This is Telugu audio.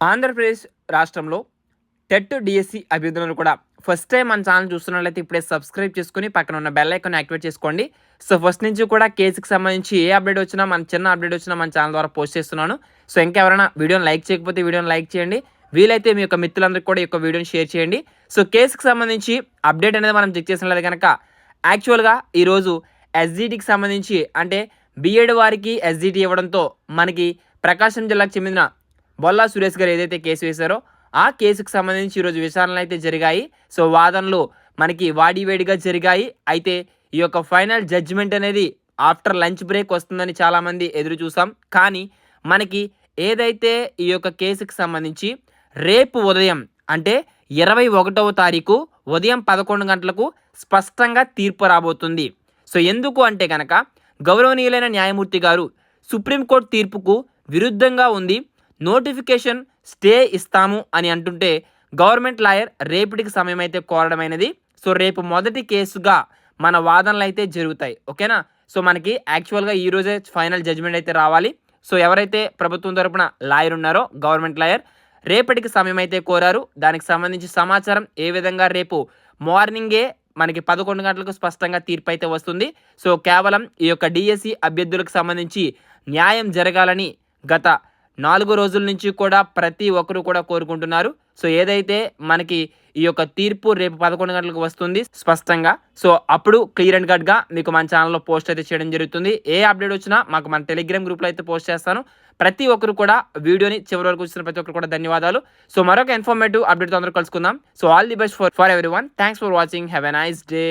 ఆంధ్రప్రదేశ్ రాష్ట్రంలో టెట్ డిఎస్సి అభ్యర్థులను కూడా ఫస్ట్ టైం మన ఛానల్ చూస్తున్నట్లయితే ఇప్పుడే సబ్స్క్రైబ్ చేసుకుని పక్కన ఉన్న బెల్ ఐకాన్ యాక్టివేట్ చేసుకోండి. సో ఫస్ట్ నుంచి కూడా కేసుకి సంబంధించి ఏ అప్డేట్ వచ్చినా మన చిన్న అప్డేట్ వచ్చినా మన ఛానల్ ద్వారా పోస్ట్ చేస్తున్నాను. సో ఇంకెవరైనా వీడియోని లైక్ చేయకపోతే వీడియోని లైక్ చేయండి. వీలైతే మీ యొక్క మిత్రులందరికీ కూడా ఈ యొక్క వీడియోని షేర్ చేయండి. సో కేసుకి సంబంధించి అప్డేట్ అనేది మనం చెక్ చేసినట్లయితే కనుక యాక్చువల్గా ఈరోజు ఎస్జిటికి సంబంధించి అంటే బీఎడ్ వారికి ఎస్జిటి ఇవ్వడంతో మనకి ప్రకాశం జిల్లాకు చెందిన బొల్లా సురేష్ గారు ఏదైతే కేసు వేశారో ఆ కేసుకు సంబంధించి ఈరోజు విచారణలు అయితే జరిగాయి. సో వాదనలు మనకి వాడివేడిగా జరిగాయి. అయితే ఈ యొక్క ఫైనల్ జడ్జిమెంట్ అనేది ఆఫ్టర్ లంచ్ బ్రేక్ వస్తుందని చాలామంది ఎదురు చూసాం. కానీ మనకి ఏదైతే ఈ యొక్క కేసుకు సంబంధించి రేపు ఉదయం అంటే ఇరవై ఒకటవ తారీఖు ఉదయం పదకొండు గంటలకు స్పష్టంగా తీర్పు రాబోతుంది. సో ఎందుకు అంటే కనుక గౌరవనీయులైన న్యాయమూర్తి గారు సుప్రీంకోర్టు తీర్పుకు విరుద్ధంగా ఉంది. నోటిఫికేషన్ స్టే ఇస్తాము అని అంటుంటే గవర్నమెంట్ లాయర్ రేపటికి సమయం అయితే కోరడమైనది. సో రేపు మొదటి కేసుగా మన వాదనలు అయితే జరుగుతాయి. ఓకేనా? సో మనకి యాక్చువల్గా ఈరోజే ఫైనల్ జడ్జ్మెంట్ అయితే రావాలి. సో ఎవరైతే ప్రభుత్వం తరపున లాయర్ ఉన్నారో గవర్నమెంట్ లాయర్ రేపటికి సమయం అయితే కోరారు. దానికి సంబంధించి సమాచారం ఏ విధంగా రేపు మార్నింగే మనకి పదకొండు గంటలకు స్పష్టంగా తీర్పు అయితే వస్తుంది. సో కేవలం ఈ యొక్క డిఎస్సి అభ్యర్థులకు సంబంధించి న్యాయం జరగాలని గత నాలుగు రోజుల నుంచి కూడా ప్రతి ఒక్కరు కూడా కోరుకుంటున్నారు. సో ఏదైతే మనకి ఈ యొక్క తీర్పు రేపు పదకొండు గంటలకు వస్తుంది స్పష్టంగా. సో అప్పుడు క్లియర్ అండ్ కట్గా మీకు మన ఛానల్లో పోస్ట్ అయితే చేయడం జరుగుతుంది. ఏ అప్డేట్ వచ్చినా మాకు మన టెలిగ్రామ్ గ్రూప్లో అయితే పోస్ట్ చేస్తాను. ప్రతి ఒక్కరు కూడా వీడియోని చివరి వరకు చూసిన ప్రతి ఒక్కరు కూడా ధన్యవాదాలు. సో మరొక ఇన్ఫర్మేటివ్ అప్డేట్ అందరూ కలుసుకుందాం. So all the best for for everyone thanks for watching. Have a nice day.